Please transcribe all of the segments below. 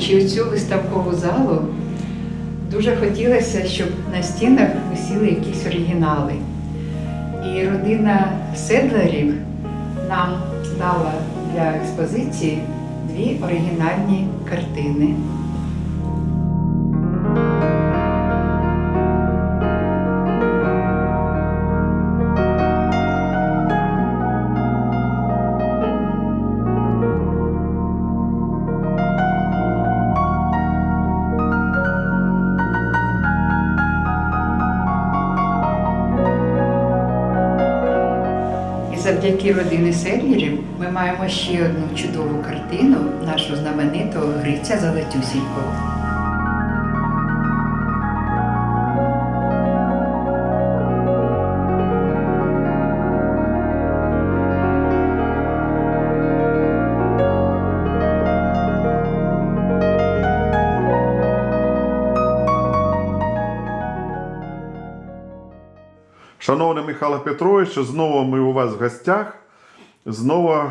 відвідуючи цю виставкову залу, дуже хотілося, щоб на стінах висіли якісь оригінали. І родина Седлерів нам дала для експозиції дві оригінальні картини. Завдяки родини Седлерів ми маємо ще одну чудову картину нашого знаменитого Гриця Золотюсінького. Шановний Михайло Петрович, знову ми у вас в гостях. Знову е,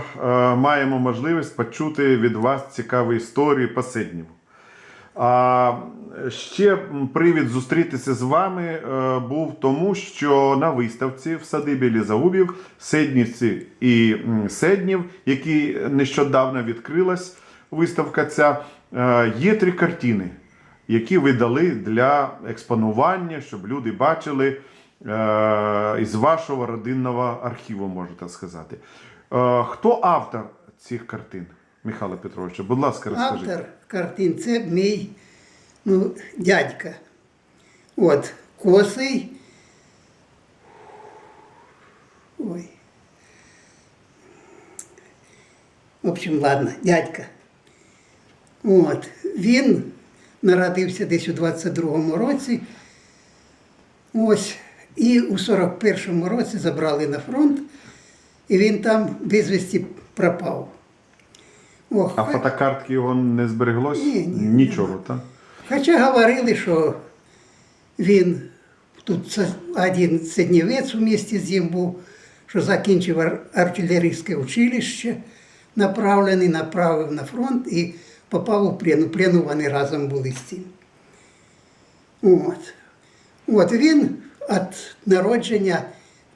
маємо можливість почути від вас цікаві історії по Седніву. А ще привід зустрітися з вами е, був тому, що на виставці в садибі Лізаубів Седнівці і Седнів, які нещодавно відкрилась виставка ця, е, є три картини, які ви дали для експонування, щоб люди бачили із вашого родинного архіву, можете сказати. Е, Хто автор цих картин, Михайло Петрович? Будь ласка, розкажіть. Автор картин це мій ну, дядька. От, косий. Ой. В общем, ладно, дядька. От, він народився десь у 22-му році. Ось. І у 41-му році забрали на фронт, і він там безвісті пропав. Ох, А фотокартки його не збереглось? Ні, ні, Нічого, так? Хоча говорили, що він тут один седнівець у місті з ним був, що закінчив артилерійське училище, направлений, направив на фронт і попав у плен. У плену вони разом були з цим. От. От він від народження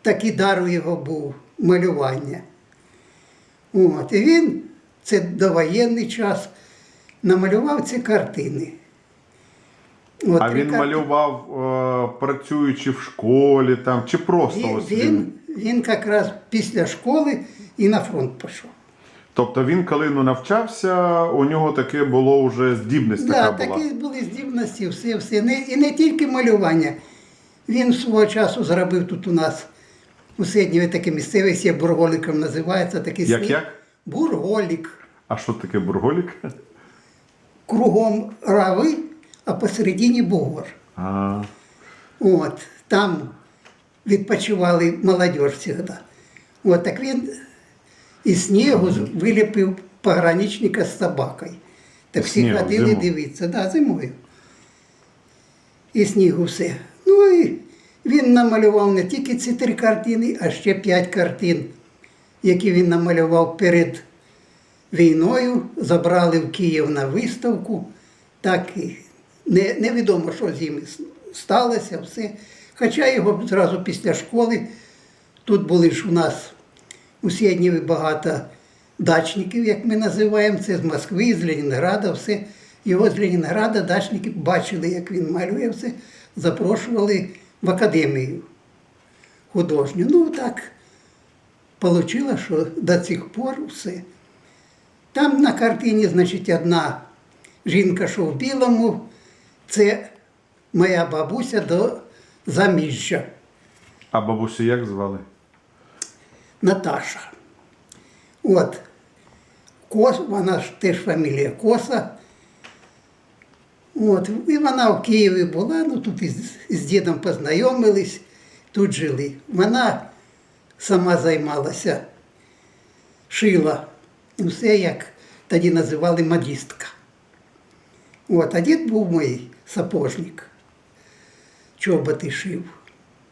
такий дар у його був малювання. От. І він, це довоєнний час, намалював ці картини. От А він карти- малював, е, працюючи в школі там, чи просто Він, ось він, він якраз після школи і на фронт пішов. Тобто він, коли ну, навчався, у нього таке було вже здібність Да, така була. такі були здібності, все, все. Не, і не тільки малювання. Він свого часу зробив тут у нас у Седніві таке місцеве, є бурголіком називається. Такий Як як? Бурголік. А що таке бурголік? Кругом рави, а посередині бугор. А, От, там відпочивали молодь завжди. От так він із снігу виліпив пограничника з собакою. Так всі ходили дивитися, да, зимою. І снігу все. Ну і він намалював не тільки ці три картини, а ще п'ять картин, які він намалював перед війною, забрали в Київ на виставку. Так і не, невідомо, що з ними сталося, все. Хоча його зразу після школи, тут були ж у нас у Сєднєві багато дачників, як ми називаємо, це з Москви, з Ленінграда, все. Його з Ленінграда дачники бачили, як він малює все, запрошували в академію художню. Ну так вийшло, що до цих пор все. Там на картині, значить, одна жінка, що в білому, це моя бабуся до заміжжя а бабусю як звали? Наташа. От. Кос, вона ж теж фамілія Коса. От. І вона в Києві була, ну тут із, з дідом познайомились, тут жили. Вона сама займалася, шила. Все як тоді називали модістка. От, а дід був мій сапожник. Чоботи шив.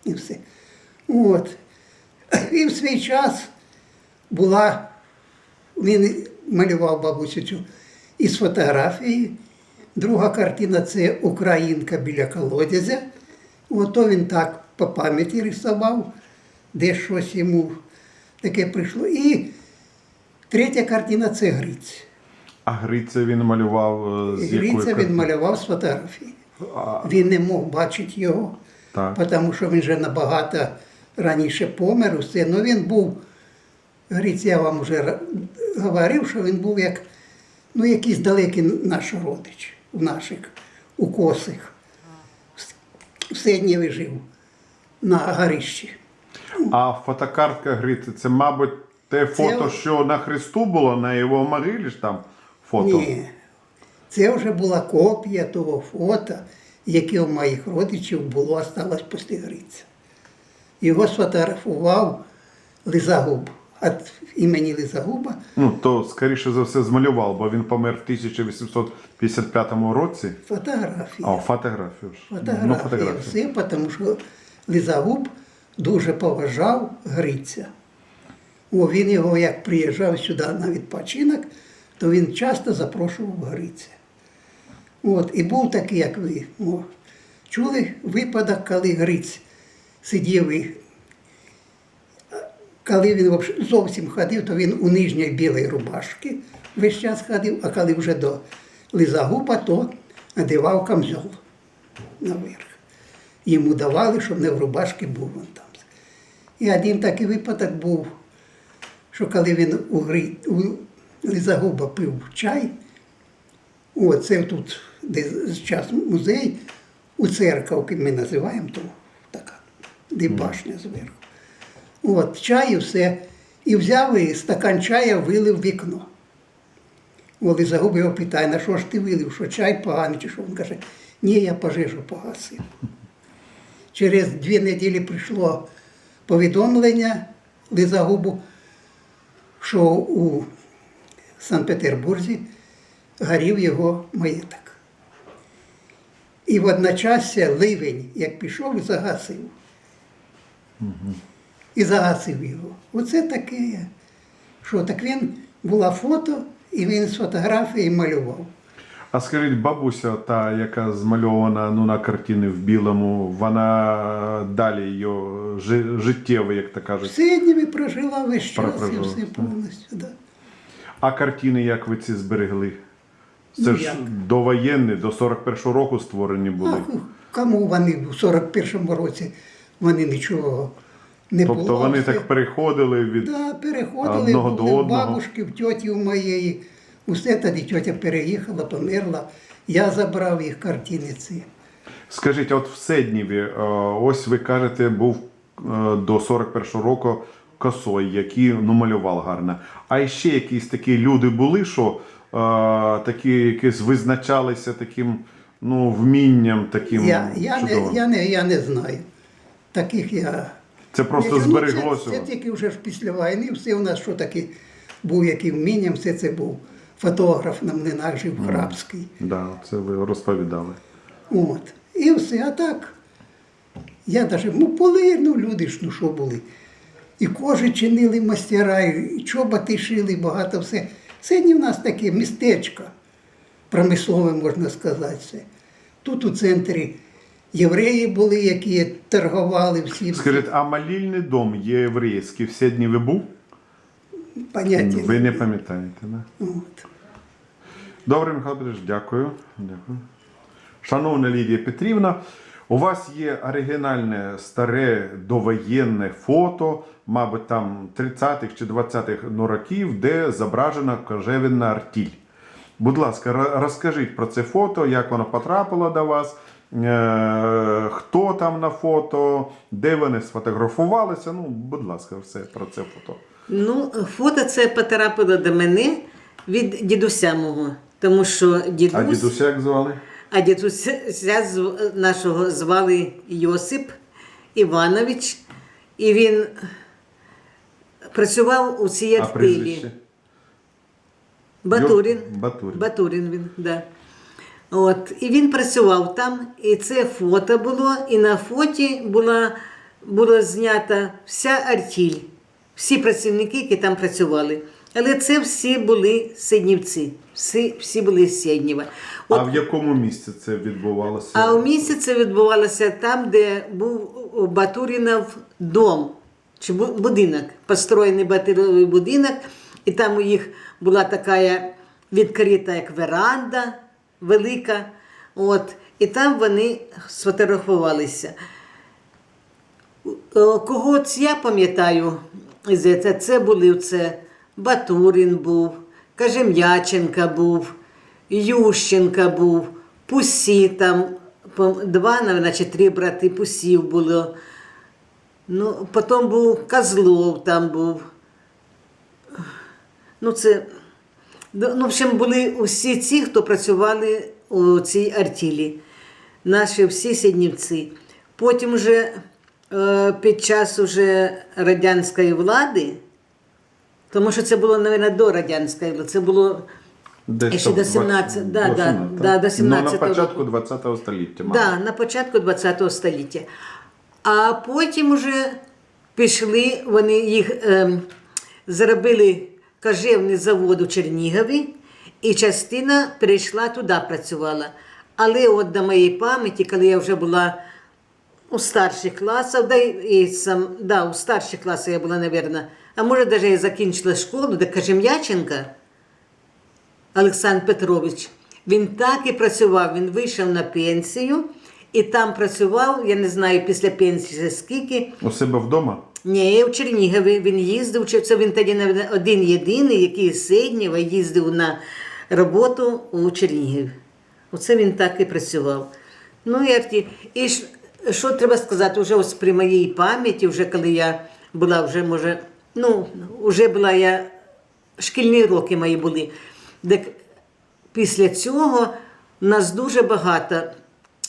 І все. От. І в свій час була, він малював бабусю цю із фотографії, Друга картина це Українка біля колодязя. Ото він так по пам'яті рисував, де щось йому таке прийшло. І третя картина це Гриць. А Гриця він малював е, з якої Гриця він малював з фотографії. А, Він не мог бачити його, Так. тому що він вже набагато раніше помер. Усе. Ну він був, Гриць, я вам вже говорив, що він був як ну, якийсь далекий наш родич в наших у косих. В Седнєві жив на горищі. а фотокартка Гриці, це, мабуть, те фото, що на Христу було, на його могилі ж там фото. Ні. Це вже була копія того фото, яке у моїх родичів було, осталось після Гриця. Його сфотографував Лизагуб. Від імені Лизагуба Ну, то, скоріше за все, змалював, бо він помер в 1855 році. фотографія. А, фотографію ж. Фотографія. Ну, фотографію. Все, тому що Лизагуб дуже поважав Гриця. О, він його, як приїжджав сюди на відпочинок, то він часто запрошував Гриця. От, і був такий, як ви о, чули випадок, коли Гриць сидів і коли він зовсім ходив, то він у нижній білій рубашці весь час ходив, а коли вже до Лизагуба, то надівав камзол наверх. Йому давали, щоб не в рубашці був він там. І один такий випадок був, що коли він у, Гри... у Лизагуба пив чай, о, це тут, де зараз музей, у церковці ми називаємо то така, де башня зверху. От, чай і все. І взяв і стакан чая вилив вікно. Оли загуб його питає, на що ж ти вилив, що чай поганий, чи що? Він каже, ні, я пожежу погасив. Через дві неділі прийшло повідомлення Лизагубу, що у Санкт-Петербурзі горів його маєток. І водночас ливень, як пішов, загасив. І загасив його. Оце таке. Що так він була фото, і він з фотографії малював. А скажіть, бабуся, та, яка змальована ну, на картині в білому, вона далі її жи- життєво, як то В кажуть. Сидніві прожила весь час і все повністю. Да. А картини, як ви ці зберегли? Це ж довоєнні, до 41-го року створені були. Ах, кому вони в 41-му році вони нічого не було. тобто вони все. так переходили від. Да, переходили одного були до одного. бабушки, в тьоті моєї. Усе тоді тьотя переїхала, померла. Я забрав їх картини ці. Скажіть, от в Седніві, е, ось ви кажете, був е, до 41-го року косой, який ну, малював гарно. А ще якісь такі люди були, що е, такі якісь визначалися таким ну, вмінням, таким Я, я, не, я, не, я не знаю. Таких я. Це просто Ну, збереглося. Це, це тільки вже ж після війни, все у нас що таке був яким вмінням, все це був фотограф на млинах жив Храбський. Да, це ви розповідали. От. І все, а так. Я навіть, ну були, ну люди ж, ну що були. І кожи чинили мастера, і чоботи шили, багато все. Сьогодні в нас таке містечко, промислове, можна сказати. Тут у центрі євреї були, які торгували всі. Скажіть, а молільний дом є єврейський в Седніві був? поняття. Ви не пам'ятаєте, да? От. Добре, Михайло Петрович, дякую. дякую. Шановна Лідія Петрівна, у вас є оригінальне старе довоєнне фото, мабуть, там 30-х чи 20-х ну, років, де зображена кожевінна артіль. Будь ласка, розкажіть про це фото, як воно потрапило до вас, хто там на фото, де вони сфотографувалися. Ну, будь ласка, все про це фото. Ну, фото це потрапило до мене від дідуся мого. Тому що дідусь, А дідуся як звали? а дідуся нашого звали Йосип Іванович, і він працював у цій А Батурін. Батурін. Батурін він, да. От, і він працював там, і це фото було, і на фоті була, була знята вся артіль, всі працівники, які там працювали. Але це всі були сиднівці. Всі, всі були з Сіднєва. От, А в якому місці це відбувалося? а у місті це відбувалося там, де був Батурінов дом чи бу- будинок, построєний Батуриновий будинок, і там у їх була така відкрита як веранда велика. От, і там вони сфотографувалися. Е, Кого я пам'ятаю, це, були це Батурин був, Кажем'яченка був, Ющенка був, Пусі там, два, чи три брати Пусів було. Ну, потім був Козлов там був. Ну, це, ну, в общем, були усі ці, хто працювали у цій артілі. Наші всі сіднівці. Потім вже е, під час уже радянської влади, тому що це було, мабуть, до радянської влади, це було Десь ще до 17, 20, да, да, да, до Ну, на початку року. 20-го століття. мабуть. Да, на початку ХХ століття. А потім вже пішли, вони їх ем, зробили кожевний завод у Чернігові, і частина перейшла туди, працювала. Але от до моєї пам'яті, коли я вже була у старших класах, да, і сам, да, у старших класах я була, мабуть, а може, навіть я закінчила школу, де Кажем'яченка, Олександр Петрович. Він так і працював. Він вийшов на пенсію і там працював, я не знаю, після пенсії скільки. У себе вдома? Ні, в Чернігові він їздив. Це він тоді один єдиний, який з Сиднєва їздив на роботу у Чернігів. Оце він так і працював. Ну, я вті... І що треба сказати, вже ось при моїй пам'яті, вже коли я була вже, може, ну, вже була я, шкільні роки мої були. Так після цього нас дуже багато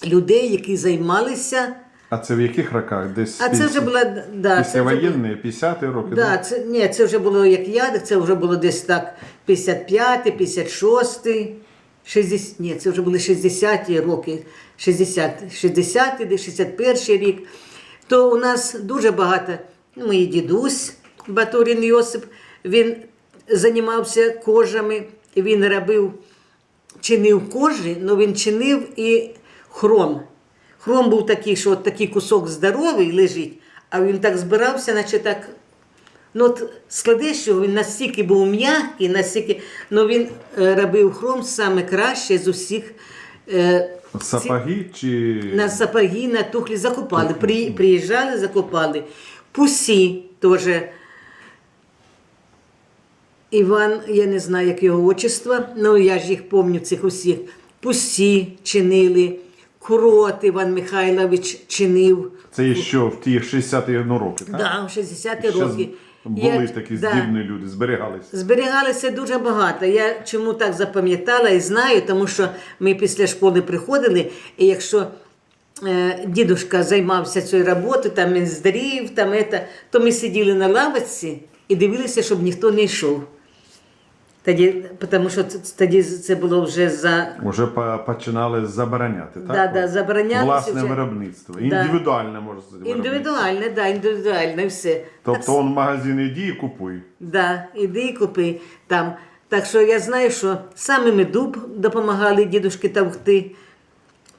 людей, які займалися. А це в яких роках? Десь А це вже була да, післявоєнні, 50-ті роки? Да, це, ні, це вже було як я, це вже було десь так 55, 56, 60, ні, це вже були 60-ті роки, 60, 60 десь 61 рік. То у нас дуже багато, ну, мій дідусь Батурин Йосип, він займався кожами, він робив, чинив кожі, але він чинив і хром. Хром був такий, що от такий кусок здоровий лежить, а він так збирався, наче так. Ну, от складеш його, він настільки був м'який, настільки, ну він е, робив хром саме краще з усіх. Е, Сапоги чи на сапоги, на тухлі закупали. При, приїжджали, закупали. Пусі теж. Іван, я не знаю, як його отчество, ну я ж їх пам'ятаю, цих усіх. Пусі чинили, Курот Іван Михайлович чинив. це що в ті 60-ті ну, роки, так? Да, в 60-ті роки. Були Я- такі да. здібні люди, зберігалися. Зберігалося дуже багато. Я чому так запам'ятала і знаю, тому що ми після школи приходили, і якщо е, дідушка займався цією роботою, там він здарів, там то ми сиділи на лавочці і дивилися, щоб ніхто не йшов. Тоді, тому що тоді це було вже за Уже починали забороняти, так? Да, да, заборонялося Власне вже. виробництво. Да. Індивідуальне може бути. індивідуальне, да, індивідуальне все. Так Тобто он в магазин іди і купуй. Да, іди і купи там. Так що я знаю, що саме ми дуб допомагали дідушки товкти.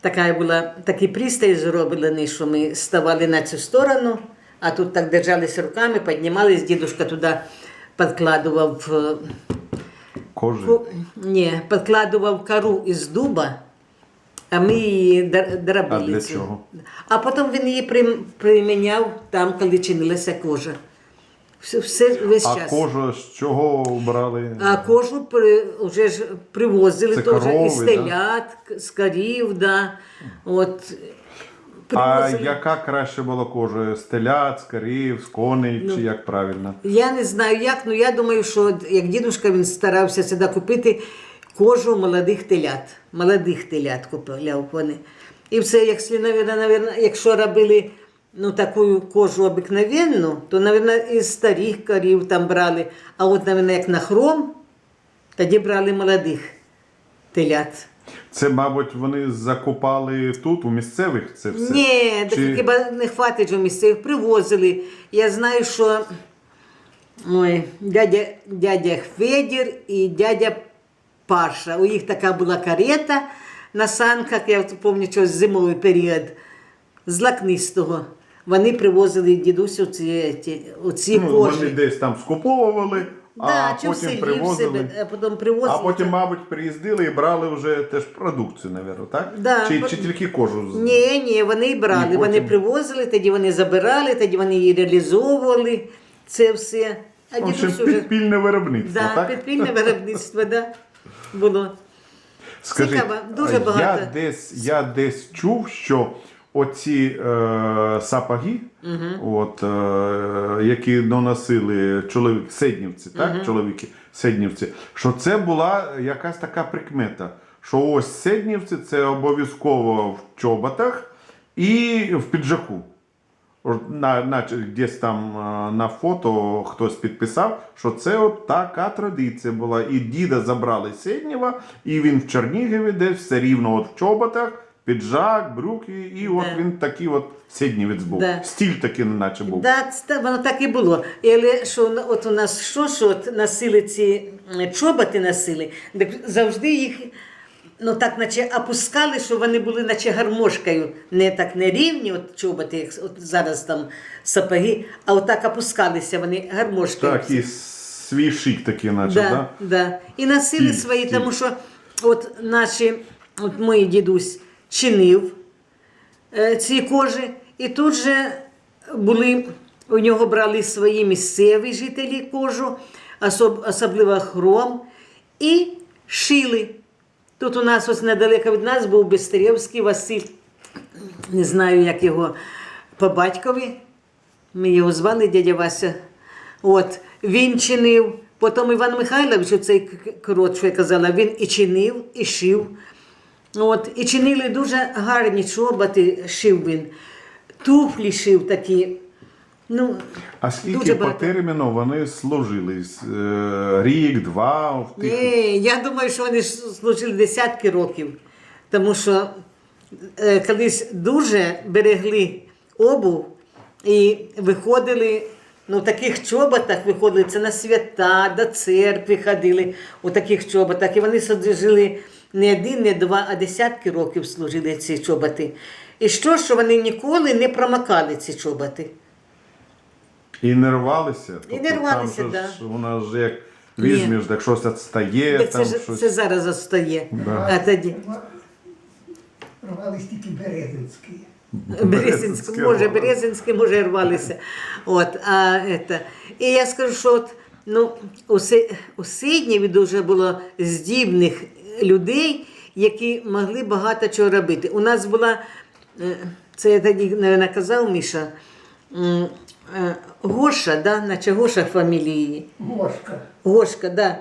Така була, такий пристрій зроблений, що ми ставали на цю сторону, а тут так держались руками, піднімались, дідушка туди підкладував, е, Кожи. ку- ні, підкладував кору із дуба, а ми її дробили. А для чого? А потім він її приміняв там, коли чинилася кожа. Все, все весь А час. кожу з чого брали? А кожу при, вже ж привозили теж із телят, к- з корів, да. От, А привозили. яка краще була кожа? З телят, з корів, з коней, Ну. чи як правильно? Я не знаю як, але я думаю, що як дідусь він старався сюди купити кожу молодих телят. Молодих телят купляв вони. І все, якщо, навірно, навірно, якщо робили ну, таку кожу обикновенну, то, навірно, із старих корів там брали. А от, навірно, як на хром, тоді брали молодих телят. Це, мабуть, вони закупали тут, у місцевих це все? Ні, так Чи- хіба не хватить же місцевих, привозили. Я знаю, що Ой, дядя, дядя Федір і дядя Паша. У їх така була карета на санках, я пам'ятаю, що зимовий період, з лакнистого. Вони привозили дідусю ці, ці, оці Ну, кожі. вони десь там скуповували, Да, а чи в потім селі в себе, а потім привозили. А потім, мабуть, приїздили і брали вже теж продукцію, навірно, так? Да, чи, бо- чи тільки кожу? Ні, ні, вони й брали, І вони привозили, тоді вони забирали, тоді вони її реалізовували. Це все. А В общем, уже підпільне виробництво, да, так? підпільне виробництво, да, було. Скажіть, Цікаво, дуже багато. Я десь, я десь чув, що оці е, сапоги, от, е, які наносили чоловік, седнівці, так? Чоловіки, седнівці, що це була якась така прикмета. Що ось седнівці це обов'язково в чоботах і в піджаку. От На, десь там е, на фото хтось підписав, що це от така традиція була. І діда забрали з і він в Чернігові десь все рівно от в чоботах, піджак, брюки, і от Да. він такий от Седнівець був. Да. Stіль такий, наче був. Да, це- воно так і було. Але що от у нас що, що от носили ці чоботи носили, так завжди їх ну так наче опускали, що вони були наче гармошкою. Не так не рівні, от чоботи, як от зараз там сапоги, а отак опускалися вони гармошкою. Так, і свій шик такий, наче, Да, да? да. І носили Стиль, свої, стиль. тому що от наші, от мій дідусь чинив е, ці кожи, і тут же були, у нього брали свої місцеві жителі кожу, особ, особливо хром, і шили. Тут у нас ось недалеко від нас був Бестерівський Василь, не знаю, як його по батькові. Ми його звали дядя Вася. От, він чинив. Потім Іван Михайлович, цей корот, що я казала, він і чинив, і шив. От, і чинили дуже гарні чоботи, шив він. Туфлі шив такі. Ну, А скільки Дуже по багато. терміну вони служили? Е, Рік, два в тих. Ні, я думаю, що вони ж служили десятки років. Тому що е, колись дуже берегли обув і виходили, ну в таких чоботах виходили це на свята, до церкви ходили у таких чоботах. І вони служили не один, не два, а десятки років служили ці чоботи. І що, що вони ніколи не промокали ці чоботи. І не рвалися. І не рвалися, там же да. ж, Вона ж як візьмеш, так щось відстає, Так там це, ж- щось. це зараз остає. Да. А тоді. Рвались тільки Березинські. Березинське, Березинське може, рвалося. Березинське, може, рвалися. От, а, это. І я скажу, що от, ну, у, Се- у Сиднєві дуже було здібних людей, які могли багато чого робити. У нас була, е, це я тоді, не казав, Міша, е, Гоша, да? наче Гоша фамілії. Гошка. Гошка, да,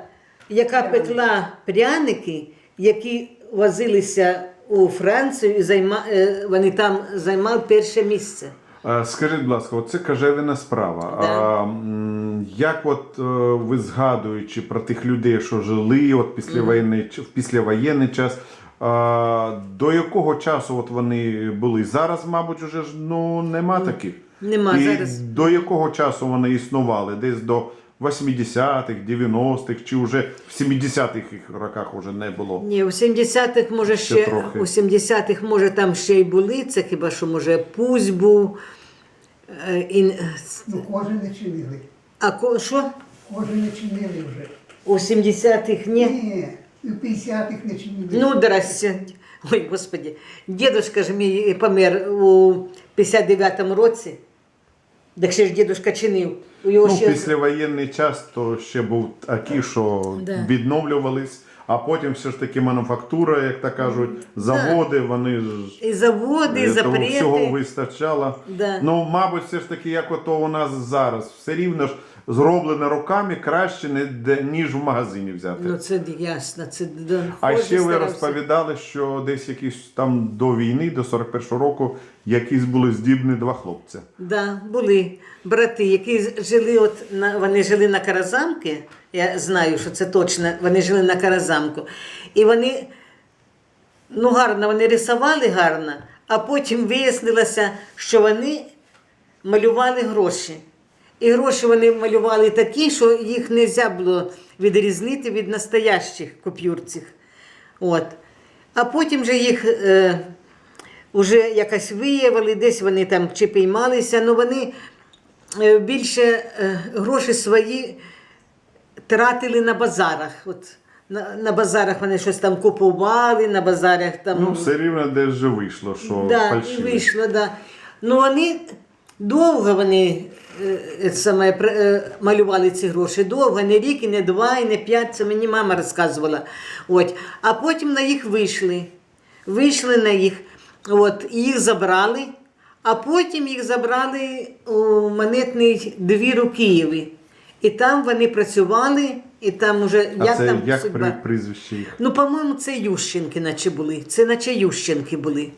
яка пекла пряники, які возилися у Францію, і займа, е, вони там займали перше місце. Скажіть, будь ласка, оце кажевина справа. Да. А, м, як от е, ви згадуючи про тих людей, що жили от післявоєнний, ч- в післявоєнний час, до якого часу от вони були? Зараз, мабуть, уже ж ну, нема таких. Нема І зараз. До якого часу вони існували? Десь до 80-х, 90-х, чи вже в 70-х їх роках вже не було? Ні, у 70-х, може, Ще ще, трохи. у 70-х, може, там ще й були, це хіба що, може, Пусь був. Е, і, Ну, кожен не чинили. А ко- що? Кожен не чинили вже. У 70-х ні? Ні, і в 50-х не чинили. Ну, здрасте. Ой, Господи. Дідушка ж мій помер у 59-му році. Так ще ж дідушка чинив. У його Ну, ще... післявоєнний час то ще був такий, що Да. відновлювались, а потім все ж таки мануфактура, як так кажуть, заводи, вони ж І заводи, і е, того запрети. всього вистачало. Да. Ну, мабуть, все ж таки, як ото у нас зараз, все рівно ж зроблено руками краще, не ніж в магазині взяти. Ну, це ясно. Це, А ще ви розповідали, що десь якісь там до війни, до 41-го року, якісь були здібні два хлопця. Да, були брати, які жили, от на вони жили на Каразамки. Я знаю, що це точно. Вони жили на Каразамку. І вони ну гарно, вони рисували гарно, а потім вияснилося, що вони малювали гроші. І гроші вони малювали такі, що їх не можна було відрізнити від настоящих купюрців. От. А потім же їх е, вже якось виявили, десь вони там чи піймалися, але вони е, більше е, гроші свої тратили на базарах. От, на, на базарах вони щось там купували, на базарах там. Ну, все рівно десь же вийшло, що Да, фальшиві. вийшло, да. Ну вони довго вони е, е, саме е, малювали ці гроші. Довго, не рік, і не два, і не п'ять. Це мені мама розказувала. От. А потім на їх вийшли. Вийшли на їх, от, і їх забрали, а потім їх забрали у монетний двір у Києві. І там вони працювали, і там уже А як це там як судьба. при прізвище їх? Ну, по-моєму, це Ющенки, наче були. Це наче Ющенки були.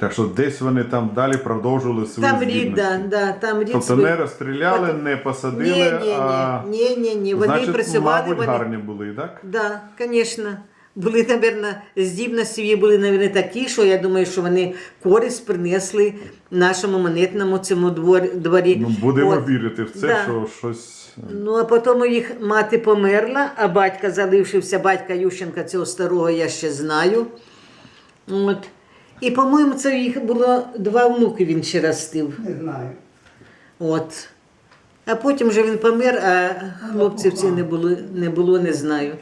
Так що десь вони там далі продовжували свої Там рід, здібності. да, да, там рід Тобто не розстріляли, не посадили, ні, ні, а ні, ні, ні, Вони значить, працювали, мабуть, вони... гарні були, так? Да, звісно. Були, мабуть, здібності її були, мабуть, такі, що я думаю, що вони користь принесли нашому монетному цьому двор- дворі. Ну, будемо От. вірити в це, Да. що щось. Ну, а потім їх мати померла, а батька залишився, батька Ющенка цього старого я ще знаю. От. І, по-моєму, це їх було два внуки він ще ростив. Не знаю. От. А потім вже він помер, а хлопців це не було, не було, не знаю.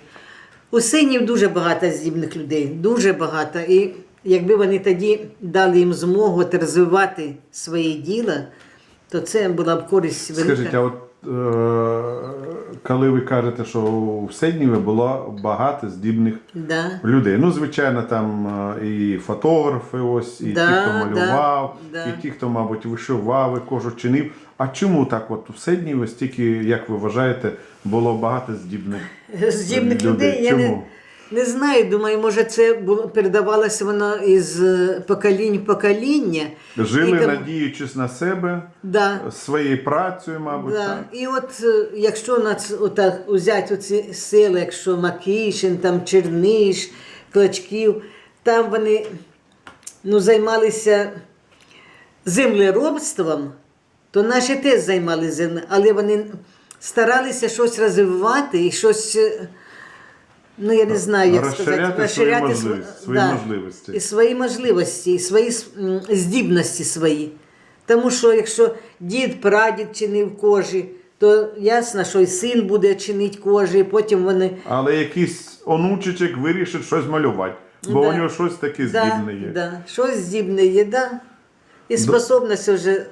У синів дуже багато здібних людей, дуже багато. І якби вони тоді дали їм змогу розвивати своє діло, то це була б користь велика. Скажіть, а от коли ви кажете, що в Седніві було багато здібних да. людей. Ну, звичайно, там е, і фотографи, ось, і Да, ті, хто малював, да, да. і ті, хто, мабуть, вишивав, і кожу чинив. А чому так? От в Седніві стільки, як ви вважаєте, було багато здібних здібних людей? людей. Я не, Чому? Не знаю, думаю, може, це було, передавалося воно із е, поколінь в покоління. Жили, І тому- надіючись на себе, Да. своєю працею, мабуть. Да. Так? І от е, якщо нас отак взяти оці сели, якщо Макішин, там Черниш, Клочків, там вони ну, займалися землеробством, то наші теж займалися землею, але вони старалися щось розвивати і щось. е, Ну, я не знаю, як Розширяти сказати, свої св- можливості, свої можливості. І свої можливості, і свої м, здібності свої. Тому що якщо дід, прадід чинив кожі, то ясно, що і син буде чинити кожі, і потім вони. Але якийсь онучечок вирішить щось малювати, бо Да. у нього щось таке Да, здібне є. да, щось здібне є, да. І способність вже, е,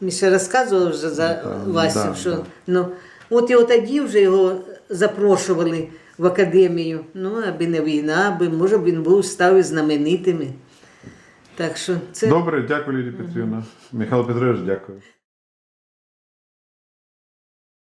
Міша розказував вже за Да, Васю, да, що да. ну, от і от тоді вже його запрошували в академію. Ну, аби не війна, аби, може б він був став і знаменитими. Так що це. Добре, дякую, Лідія Петрівна. Михайло Петрович, дякую.